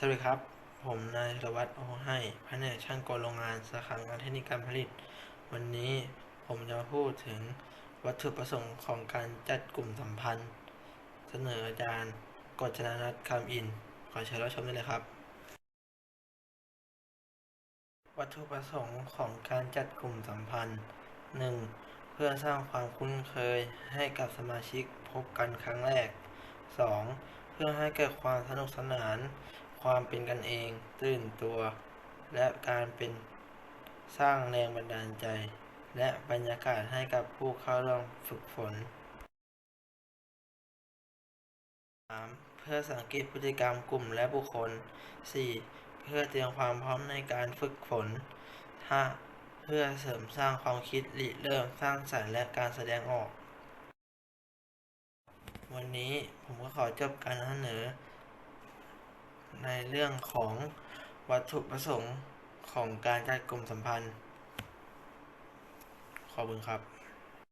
สวัสดีครับ ผมนายธรวัตรโอให้แผนกช่างกลโรงงานสาขางานเทคนิคการผลิต วันนี้ผมจะมาพูดถึงวัตถุประสงค์ของการจัดกลุ่มสัมพันธ์ เสนออาจารย์กฤษณนัทคำอิน ขอเชิญรับชมได้เลยครับ วัตถุประสงค์ของการจัดกลุ่มสัมพันธ์ 1. เพื่อสร้างความคุ้นเคยให้กับสมาชิกพบกันครั้งแรก 2. เพื่อให้เกิดความสนุกสนาน ความเป็นกันเอง ตื่นตัว และการเป็นสร้างแรงบันดาลใจ และบรรยากาศให้กับผู้เข้าร่วมฝึกฝน 3. เพื่อสังเกตพฤติกรรมกลุ่มและบุคคล 4. เพื่อเตรียมความพร้อมในการฝึกฝน 5. เพื่อเสริมสร้างความคิดริเริ่มสร้างสรรค์และการแสดงออก วันนี้ผมก็ขอจบการนำเสนอ ในเรื่องของวัตถุประสงค์ของการจัดกลุ่มสัมพันธ์ ขอบคุณครับ